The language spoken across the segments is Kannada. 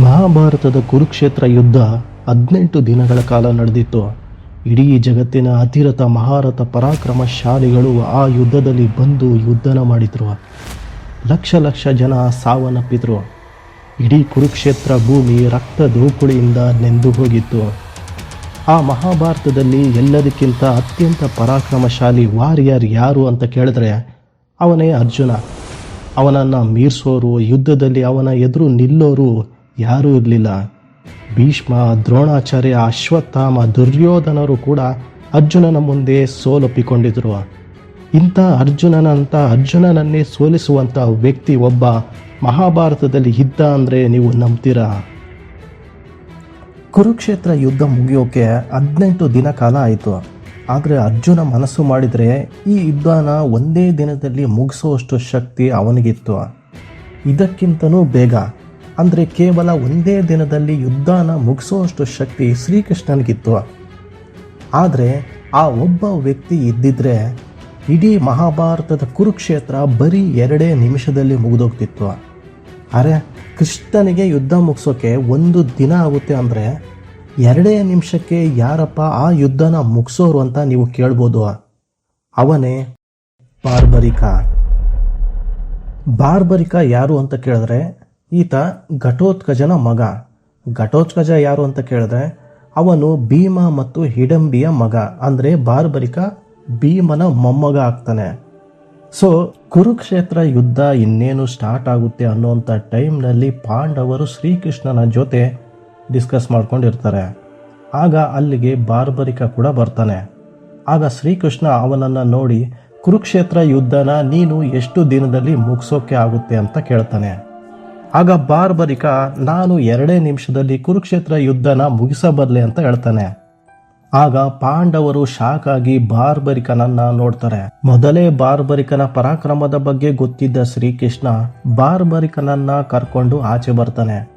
ಮಹಾಭಾರತದ ಕುರುಕ್ಷೇತ್ರ ಯುದ್ಧ ಹದಿನೆಂಟು ದಿನಗಳ ಕಾಲ ನಡೆದಿತ್ತು. ಇಡೀ ಜಗತ್ತಿನ ಅತಿರಥ ಮಹಾರಥ ಪರಾಕ್ರಮ ಶಾಲಿಗಳು ಆ ಯುದ್ಧದಲ್ಲಿ ಬಂದು ಯುದ್ಧನ ಮಾಡಿದ್ರು. ಲಕ್ಷ ಲಕ್ಷ ಜನ ಸಾವನ್ನಪ್ಪಿದ್ರು. ಇಡೀ ಕುರುಕ್ಷೇತ್ರ ಭೂಮಿ ರಕ್ತ ದೋಕುಳಿಯಿಂದ ನೆಂದು ಹೋಗಿತ್ತು. ಆ ಮಹಾಭಾರತದಲ್ಲಿ ಎಲ್ಲದಕ್ಕಿಂತ ಅತ್ಯಂತ ಪರಾಕ್ರಮಶಾಲಿ ವಾರಿಯರ್ ಯಾರು ಅಂತ ಕೇಳಿದ್ರೆ ಅವನೇ ಅರ್ಜುನ. ಅವನನ್ನು ಮೀರಿಸೋರು, ಯುದ್ಧದಲ್ಲಿ ಅವನ ಎದುರು ನಿಲ್ಲೋರು ಯಾರೂ ಇರಲಿಲ್ಲ. ಭೀಷ್ಮ, ದ್ರೋಣಾಚಾರ್ಯ, ಅಶ್ವತ್ಥಾಮ, ದುರ್ಯೋಧನರು ಕೂಡ ಅರ್ಜುನನ ಮುಂದೆ ಸೋಲೊಪ್ಪಿಕೊಂಡಿದ್ರು. ಇಂಥ ಅರ್ಜುನನಂತ ಅರ್ಜುನನನ್ನೇ ಸೋಲಿಸುವಂಥ ವ್ಯಕ್ತಿ ಒಬ್ಬ ಮಹಾಭಾರತದಲ್ಲಿ ಇದ್ದ ಅಂದರೆ ನೀವು ನಂಬ್ತೀರಾ? ಕುರುಕ್ಷೇತ್ರ ಯುದ್ಧ ಮುಗಿಯೋಕೆ ಹದಿನೆಂಟು ದಿನ ಕಾಲ ಆಯಿತು. ಆದರೆ ಅರ್ಜುನ ಮನಸ್ಸು ಮಾಡಿದರೆ ಈ ಯುದ್ಧನ ಒಂದೇ ದಿನದಲ್ಲಿ ಮುಗಿಸೋಷ್ಟು ಶಕ್ತಿ ಅವನಿಗಿತ್ತು. ಇದಕ್ಕಿಂತನೂ ಬೇಗ. ಅಂದರೆ ಕೇವಲ ಒಂದೇ ದಿನದಲ್ಲಿ ಯುದ್ಧನ ಮುಗಿಸುವಷ್ಟು ಶಕ್ತಿ ಶ್ರೀಕೃಷ್ಣನಿಗಿತ್ತು. ಆದರೆ ಆ ಒಬ್ಬ ವ್ಯಕ್ತಿ ಇದ್ದಿದ್ರೆ ಇಡೀ ಮಹಾಭಾರತದ ಕುರುಕ್ಷೇತ್ರ ಬರೀ ಎರಡೇ ನಿಮಿಷದಲ್ಲಿ ಮುಗಿದೋಗ್ತಿತ್ತು. ಅರೆ, ಕೃಷ್ಣನಿಗೆ ಯುದ್ಧ ಮುಗಿಸೋಕೆ ಒಂದು ದಿನ ಆಗುತ್ತೆ ಅಂದರೆ ಎರಡೇ ನಿಮಿಷಕ್ಕೆ ಯಾರಪ್ಪ ಆ ಯುದ್ಧನ ಮುಗಿಸೋರು ಅಂತ ನೀವು ಕೇಳ್ಬೋದು. ಅವನೇ ಬಾರ್ಬರಿಕ. ಬಾರ್ಬರಿಕ ಯಾರು ಅಂತ ಕೇಳಿದ್ರೆ ಈತ ಘಟೋತ್ಕಜನ ಮಗ. ಘಟೋತ್ಕಜ ಯಾರು ಅಂತ ಕೇಳಿದ್ರೆ, ಅವನು ಭೀಮ ಮತ್ತು ಹಿಡಂಬಿಯ ಮಗ, ಅಂದರೆ ಬಾರ್ಬರಿಕ ಭೀಮನ ಮೊಮ್ಮಗ ಆಗ್ತಾನೆ. ಸೊ ಕುರುಕ್ಷೇತ್ರ ಯುದ್ಧ ಇನ್ನೇನು ಸ್ಟಾರ್ಟ್ ಆಗುತ್ತೆ ಅನ್ನೋಂಥ ಟೈಮ್ನಲ್ಲಿ ಪಾಂಡವರು ಶ್ರೀಕೃಷ್ಣನ ಜೊತೆ ಡಿಸ್ಕಸ್ ಮಾಡ್ಕೊಂಡಿರ್ತಾರೆ. ಆಗ ಅಲ್ಲಿಗೆ ಬಾರ್ಬರಿಕ ಕೂಡ ಬರ್ತಾನೆ. ಆಗ ಶ್ರೀಕೃಷ್ಣ ಅವನನ್ನು ನೋಡಿ, ಕುರುಕ್ಷೇತ್ರ ಯುದ್ಧನ ನೀನು ಎಷ್ಟು ದಿನದಲ್ಲಿ ಮುಗಿಸೋಕೆ ಆಗುತ್ತೆ ಅಂತ ಕೇಳ್ತಾನೆ. ಆಗ ಬಾರ್ಬರಿಕ, ನಾನು ಎರಡೇ ನಿಮಿಷದಲ್ಲಿ ಕುರುಕ್ಷೇತ್ರ ಯುದ್ಧನ ಮುಗಿಸಬರ್ಲೆ ಅಂತ ಹೇಳ್ತಾನೆ. ಆಗ ಪಾಂಡವರು ಶಾಕ್ ಆಗಿ ಬಾರ್ಬರಿಕನನ್ನ ನೋಡ್ತಾರೆ. ಮೊದಲೇ ಬಾರ್ಬರಿಕನ ಪರಾಕ್ರಮದ ಬಗ್ಗೆ ಗೊತ್ತಿದ್ದ ಶ್ರೀಕೃಷ್ಣ ಬಾರ್ಬರಿಕನನ್ನ ಕರ್ಕೊಂಡು ಆಚೆ ಬರ್ತಾನೆ.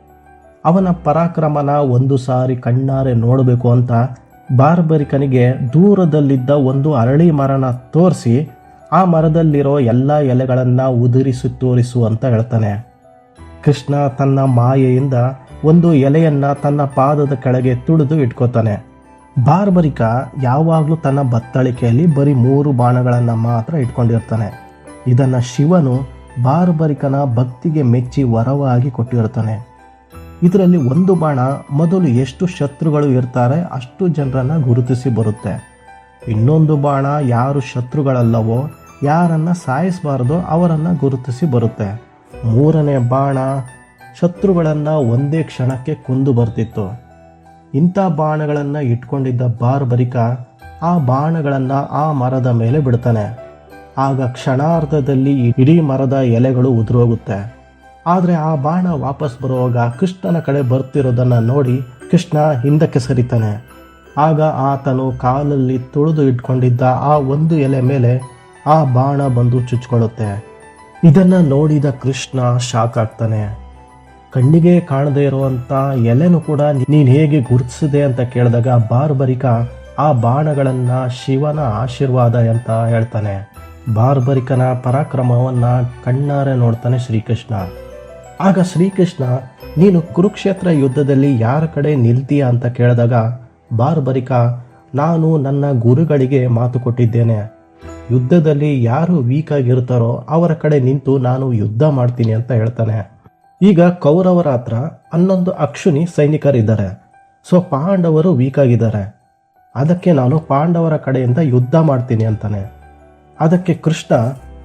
ಅವನ ಪರಾಕ್ರಮನ ಒಂದು ಸಾರಿ ಕಣ್ಣಾರೆ ನೋಡಬೇಕು ಅಂತ ಬಾರ್ಬರಿಕನಿಗೆ ದೂರದಲ್ಲಿದ್ದ ಒಂದು ಅರಳಿ ಮರನ ತೋರಿಸಿ, ಆ ಮರದಲ್ಲಿರೋ ಎಲ್ಲ ಎಲೆಗಳನ್ನು ಉದುರಿಸಿ ತೋರಿಸು ಅಂತ ಹೇಳ್ತಾನೆ. ಕೃಷ್ಣ ತನ್ನ ಮಾಯೆಯಿಂದ ಒಂದು ಎಲೆಯನ್ನ ತನ್ನ ಪಾದದ ಕೆಳಗೆ ತುಳಿದು ಇಟ್ಕೋತಾನೆ. ಬಾರ್ಬರಿಕ ಯಾವಾಗಲೂ ತನ್ನ ಬತ್ತಳಿಕೆಯಲ್ಲಿ ಬರೀ ಮೂರು ಬಾಣಗಳನ್ನು ಮಾತ್ರ ಇಟ್ಕೊಂಡಿರ್ತಾನೆ. ಇದನ್ನು ಶಿವನು ಬಾರ್ಬರಿಕನ ಭಕ್ತಿಗೆ ಮೆಚ್ಚಿ ವರವಾಗಿ ಕೊಟ್ಟಿರ್ತಾನೆ. ಇದರಲ್ಲಿ ಒಂದು ಬಾಣ ಮೊದಲು ಎಷ್ಟು ಶತ್ರುಗಳು ಇರ್ತಾರೆ ಅಷ್ಟು ಜನರನ್ನು ಗುರುತಿಸಿ ಬರುತ್ತೆ. ಇನ್ನೊಂದು ಬಾಣ ಯಾರು ಶತ್ರುಗಳಲ್ಲವೋ ಯಾರನ್ನು ಸಾಯಿಸಬಾರ್ದೋ ಅವರನ್ನು ಗುರುತಿಸಿ ಬರುತ್ತೆ. ಮೂರನೇ ಬಾಣ ಶತ್ರುಗಳನ್ನು ಒಂದೇ ಕ್ಷಣಕ್ಕೆ ಕುಂದು ಬರ್ತಿತ್ತು. ಇಂಥ ಬಾಣಗಳನ್ನು ಇಟ್ಕೊಂಡಿದ್ದ ಬಾರ್ಬರಿಕ ಆ ಬಾಣಗಳನ್ನು ಆ ಮರದ ಮೇಲೆ ಬಿಡ್ತಾನೆ. ಆಗ ಕ್ಷಣಾರ್ಧದಲ್ಲಿ ಇಡೀ ಮರದ ಎಲೆಗಳು ಉದುರೋಗುತ್ತೆ. ಆದರೆ ಆ ಬಾಣ ವಾಪಸ್ ಬರುವಾಗ ಕೃಷ್ಣನ ಕಡೆ ಬರ್ತಿರೋದನ್ನು ನೋಡಿ ಕೃಷ್ಣ ಹಿಂದಕ್ಕೆ ಸರಿತಾನೆ. ಆಗ ಆತನು ಕಾಲಲ್ಲಿ ತುಳಿದು ಇಟ್ಕೊಂಡಿದ್ದ ಆ ಒಂದು ಎಲೆ ಮೇಲೆ ಆ ಬಾಣ ಬಂದು ಚುಚ್ಕೊಳ್ಳುತ್ತೆ. ಇದನ್ನು ನೋಡಿದ ಕೃಷ್ಣ ಶಾಕ್ ಆಗ್ತಾನೆ. ಕಣ್ಣಿಗೆ ಕಾಣದೇ ಇರುವಂತ ಎಲೆನು ಕೂಡ ನೀನು ಹೇಗೆ ಗುರುತಿಸಿದೆ ಅಂತ ಕೇಳಿದಾಗ ಬಾರ್ಬರಿಕ ಆ ಬಾಣಗಳನ್ನ ಶಿವನ ಆಶೀರ್ವಾದ ಅಂತ ಹೇಳ್ತಾನೆ. ಬಾರ್ಬರಿಕನ ಪರಾಕ್ರಮವನ್ನ ಕಣ್ಣಾರೆ ನೋಡ್ತಾನೆ ಶ್ರೀಕೃಷ್ಣ. ಆಗ ಶ್ರೀಕೃಷ್ಣ, ನೀನು ಕುರುಕ್ಷೇತ್ರ ಯುದ್ಧದಲ್ಲಿ ಯಾರ ಕಡೆ ನಿಲ್ತೀಯ ಅಂತ ಕೇಳಿದಾಗ, ಬಾರ್ಬರಿಕ, ನಾನು ನನ್ನ ಗುರುಗಳಿಗೆ ಮಾತು ಕೊಟ್ಟಿದ್ದೇನೆ. ಯುದ್ಧದಲ್ಲಿ ಯಾರು ವೀಕ್ ಆಗಿರ್ತಾರೋ ಅವರ ಕಡೆ ನಿಂತು ನಾನು ಯುದ್ಧ ಮಾಡ್ತೀನಿ ಅಂತ ಹೇಳ್ತಾನೆ. ಈಗ ಕೌರವರ ಹತ್ರ ಹನ್ನೊಂದು ಅಕ್ಷುನಿ ಸೈನಿಕರಿದ್ದಾರೆ. ಸೊ ಪಾಂಡವರು ವೀಕ್ ಆಗಿದ್ದಾರೆ ಅದಕ್ಕೆ ನಾನು ಪಾಂಡವರ ಕಡೆಯಿಂದ ಯುದ್ಧ ಮಾಡ್ತೀನಿ ಅಂತಾನೆ. ಅದಕ್ಕೆ ಕೃಷ್ಣ,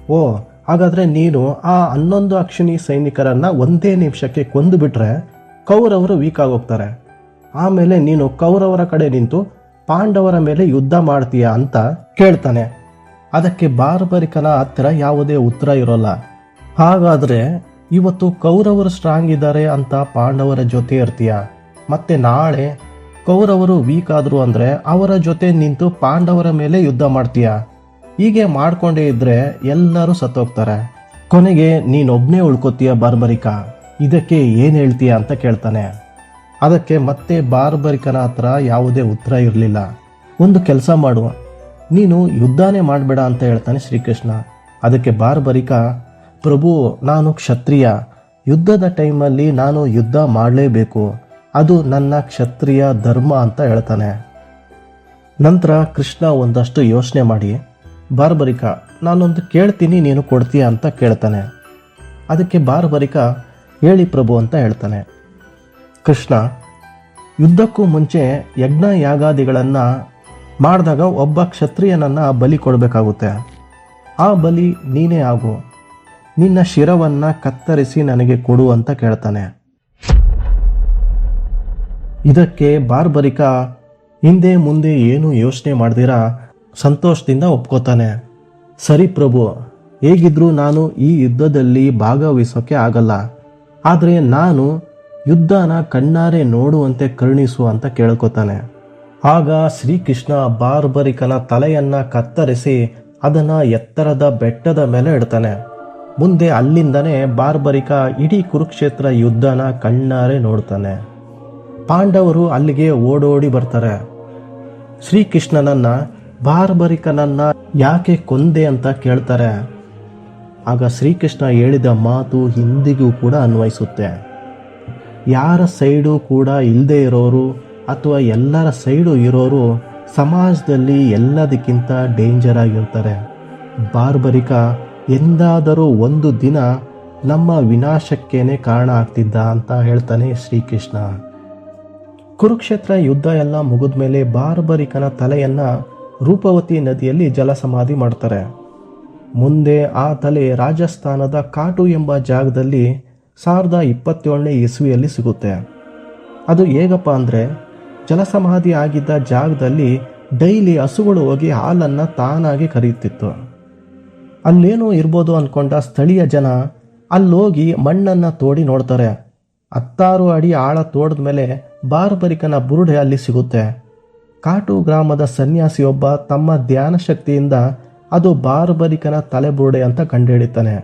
ಓ, ಹಾಗಾದ್ರೆ ನೀನು ಆ ಹನ್ನೊಂದು ಅಕ್ಷಿಣಿ ಸೈನಿಕರನ್ನ ಒಂದೇ ನಿಮಿಷಕ್ಕೆ ಕೊಂದು ಬಿಟ್ರೆ ಕೌರವರು ವೀಕ್ ಆಗೋಗ್ತಾರೆ ಆಮೇಲೆ ನೀನು ಕೌರವರ ಕಡೆ ನಿಂತು ಪಾಂಡವರ ಮೇಲೆ ಯುದ್ಧ ಮಾಡ್ತೀಯಾ ಅಂತ ಕೇಳ್ತಾನೆ. ಅದಕ್ಕೆ ಬಾರ್ಬರಿಕನ ಹತ್ತಿರ ಯಾವುದೇ ಉತ್ತರ ಇರೋಲ್ಲ. ಹಾಗಾದ್ರೆ ಇವತ್ತು ಕೌರವರು ಸ್ಟ್ರಾಂಗ್ ಇದ್ದಾರೆ ಅಂತ ಪಾಂಡವರ ಜೊತೆ ಇರ್ತೀಯ? ಮತ್ತೆ ನಾಳೆ ಕೌರವರು ವೀಕ್ ಆದ್ರು ಅಂದ್ರೆ ಅವರ ಜೊತೆ ನಿಂತು ಪಾಂಡವರ ಮೇಲೆ ಯುದ್ಧ ಮಾಡ್ತೀಯ? ಹೀಗೆ ಮಾಡ್ಕೊಂಡೇ ಇದ್ರೆ ಎಲ್ಲರೂ ಸತ್ತೋಗ್ತಾರೆ. ಕೊನೆಗೆ ನೀನೊಬ್ನೇ ಉಳ್ಕೋತೀಯ ಬಾರ್ಬರಿಕ? ಇದಕ್ಕೆ ಏನು ಹೇಳ್ತೀಯ ಅಂತ ಕೇಳ್ತಾನೆ. ಅದಕ್ಕೆ ಮತ್ತೆ ಬಾರ್ಬರಿಕನ ಹತ್ರ ಯಾವುದೇ ಉತ್ತರ ಇರಲಿಲ್ಲ. ಒಂದು ಕೆಲಸ ಮಾಡುವ ನೀನು ಯುದ್ಧನೇ ಮಾಡಬೇಡ ಅಂತ ಹೇಳ್ತಾನೆ ಶ್ರೀಕೃಷ್ಣ. ಅದಕ್ಕೆ ಬಾರ್ಬರಿಕ, ಪ್ರಭು, ನಾನು ಕ್ಷತ್ರಿಯ. ಯುದ್ಧದ ಟೈಮಲ್ಲಿ ನಾನು ಯುದ್ಧ ಮಾಡಲೇಬೇಕು. ಅದು ನನ್ನ ಕ್ಷತ್ರಿಯ ಧರ್ಮ ಅಂತ ಹೇಳ್ತಾನೆ. ನಂತರ ಕೃಷ್ಣ ಒಂದಷ್ಟು ಯೋಚನೆ ಮಾಡಿ, ಬಾರ್ಬರಿಕ, ನಾನೊಂದು ಕೇಳ್ತೀನಿ, ನೀನು ಕೊಡ್ತೀಯ ಅಂತ ಕೇಳ್ತಾನೆ. ಅದಕ್ಕೆ ಬಾರ್ಬರಿಕ, ಹೇಳಿ ಪ್ರಭು ಅಂತ ಹೇಳ್ತಾನೆ. ಕೃಷ್ಣ, ಯುದ್ಧಕ್ಕೂ ಮುಂಚೆ ಯಜ್ಞ ಯಾಗಾದಿಗಳನ್ನು ಮಾಡಿದಾಗ ಒಬ್ಬ ಕ್ಷತ್ರಿಯನನ್ನು ಬಲಿ ಕೊಡಬೇಕಾಗುತ್ತೆ. ಆ ಬಲಿ ನೀನೇ ಆಗು. ನಿನ್ನ ಶಿರವನ್ನು ಕತ್ತರಿಸಿ ನನಗೆ ಕೊಡು ಅಂತ ಕೇಳ್ತಾನೆ. ಇದಕ್ಕೆ ಬಾರ್ಬರಿಕ, ಹಿಂದೆ ಮುಂದೆ ಏನು ಯೋಚನೆ ಮಾಡ್ದಿರಾ? ಸಂತೋಷದಿಂದ ಒಪ್ಕೋತಾನೆ. ಸರಿ ಪ್ರಭು, ಹೇಗಿದ್ರೂ ನಾನು ಈ ಯುದ್ಧದಲ್ಲಿ ಭಾಗವಹಿಸೋಕೆ ಆಗಲ್ಲ. ಆದರೆ ನಾನು ಯುದ್ಧನ ಕಣ್ಣಾರೆ ನೋಡುವಂತೆ ಕರುಣಿಸು ಅಂತ ಕೇಳ್ಕೊತಾನೆ. ಆಗ ಶ್ರೀಕೃಷ್ಣ ಬಾರ್ಬರಿಕನ ತಲೆಯನ್ನ ಕತ್ತರಿಸಿ ಅದನ್ನ ಎತ್ತರದ ಬೆಟ್ಟದ ಮೇಲೆ ಇಡ್ತಾನೆ. ಮುಂದೆ ಅಲ್ಲಿಂದನೇ ಬಾರ್ಬರಿಕ ಇಡೀ ಕುರುಕ್ಷೇತ್ರ ಯುದ್ಧನ ಕಣ್ಣಾರೆ ನೋಡ್ತಾನೆ. ಪಾಂಡವರು ಅಲ್ಲಿಗೆ ಓಡೋಡಿ ಬರ್ತಾರೆ. ಶ್ರೀಕೃಷ್ಣನನ್ನ, ಬಾರ್ಬರಿಕನನ್ನ ಯಾಕೆ ಕೊಂದೆ ಅಂತ ಕೇಳ್ತಾರೆ. ಆಗ ಶ್ರೀಕೃಷ್ಣ ಹೇಳಿದ ಮಾತು ಹಿಂದಿಗೂ ಕೂಡ ಅನ್ವಯಿಸುತ್ತೆ. ಯಾರ ಸೈಡು ಕೂಡ ಇಲ್ಲದೆ ಇರೋರು ಅಥವಾ ಎಲ್ಲರ ಸೈಡು ಇರೋರು ಸಮಾಜದಲ್ಲಿ ಎಲ್ಲದಕ್ಕಿಂತ ಡೇಂಜರ್ ಆಗಿರ್ತಾರೆ. ಬಾರ್ಬರಿಕ ಎಂದಾದರೂ ಒಂದು ದಿನ ನಮ್ಮ ವಿನಾಶಕ್ಕೇನೆ ಕಾರಣ ಆಗ್ತಿದ್ದ ಅಂತ ಹೇಳ್ತಾನೆ ಶ್ರೀಕೃಷ್ಣ. ಕುರುಕ್ಷೇತ್ರ ಯುದ್ಧ ಎಲ್ಲ ಮುಗಿದ ಮೇಲೆ ಬಾರ್ಬರಿಕನ ತಲೆಯನ್ನ ರೂಪವತಿ ನದಿಯಲ್ಲಿ ಜಲಸಮಾಧಿ ಮಾಡ್ತಾರೆ. ಮುಂದೆ ಆ ತಲೆ ರಾಜಸ್ಥಾನದ ಕಾಟು ಎಂಬ ಜಾಗದಲ್ಲಿ ಸಾವಿರದ ಇಪ್ಪತ್ತೇಳನೇ ಇಸ್ವಿಯಲ್ಲಿ ಸಿಗುತ್ತೆ. ಅದು ಹೇಗಪ್ಪ ಅಂದರೆ ಜಲಸಮಾಧಿ ಆಗಿದ್ದ ಜಾಗದಲ್ಲಿ ಡೈಲಿ ಹಸುಗಳು ಹೋಗಿ ಹಾಲನ್ನು ತಾನಾಗಿ ಕರೆಯುತ್ತಿತ್ತು. ಅಲ್ಲೇನೋ ಇರ್ಬೋದು ಅಂದ್ಕೊಂಡ ಸ್ಥಳೀಯ ಜನ ಅಲ್ಲೋಗಿ ಮಣ್ಣನ್ನು ತೋಡಿ ನೋಡ್ತಾರೆ. ಹತ್ತಾರು ಅಡಿ ಆಳ ತೋಡಿದ ಮೇಲೆ ಬಾರ್ಬರಿಕನ ಬುರುಡೆ ಅಲ್ಲಿ ಸಿಗುತ್ತೆ. ಕಾಟು ಗ್ರಾಮದ ಸನ್ಯಾಸಿಯೊಬ್ಬ ತಮ್ಮ ಧ್ಯಾನ ಶಕ್ತಿಯಿಂದ ಅದು ಬಾರ್ಬರಿಕನ ತಲೆಬುರುಡೆ ಅಂತ ಕಂಡುಹಿಡಿತಾನೆ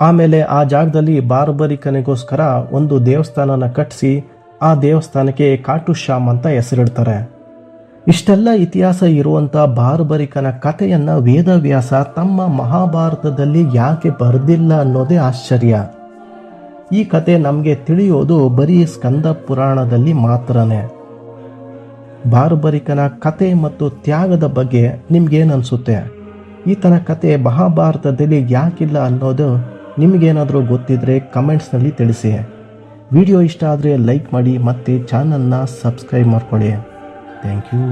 ಆಮೇಲೆ ಆ ಜಾಗದಲ್ಲಿ ಬಾರ್ಬರಿಕನಿಗೋಸ್ಕರ ಒಂದು ದೇವಸ್ಥಾನನ ಕಟ್ಟಿಸಿ ಆ ದೇವಸ್ಥಾನಕ್ಕೆ ಕಾಟು ಶ್ಯಾಮ್ ಅಂತ ಹೆಸರಿಡ್ತಾರೆ. ಇಷ್ಟೆಲ್ಲ ಇತಿಹಾಸ ಇರುವಂಥ ಬಾರ್ಬರಿಕನ ಕಥೆಯನ್ನ ವೇದವ್ಯಾಸ ತಮ್ಮ ಮಹಾಭಾರತದಲ್ಲಿ ಯಾಕೆ ಬರೆದಿಲ್ಲ ಅನ್ನೋದೇ ಆಶ್ಚರ್ಯ. ಈ ಕತೆ ನಮಗೆ ತಿಳಿಯೋದು ಬರೀ ಸ್ಕಂದ ಪುರಾಣದಲ್ಲಿ ಮಾತ್ರನೇ. ಬಾರ್ಬರಿಕನ ಕತೆ ಮತ್ತು ತ್ಯಾಗದ ಬಗ್ಗೆ ನಿಮ್ಗೇನು ಅನಿಸುತ್ತೆ ಈತನ ಕತೆ ಮಹಾಭಾರತದಲ್ಲಿ ಯಾಕಿಲ್ಲ ಅನ್ನೋದು ನಿಮಗೇನಾದರೂ ಗೊತ್ತಿದ್ರೆ ಕಮೆಂಟ್ಸ್ನಲ್ಲಿ ತಿಳಿಸಿ. ವಿಡಿಯೋ ಇಷ್ಟ ಆದರೆ ಲೈಕ್ ಮಾಡಿ ಮತ್ತು ಚಾನಲ್ನ ಸಬ್ಸ್ಕ್ರೈಬ್ ಮಾಡ್ಕೊಳ್ಳಿ. Thank you.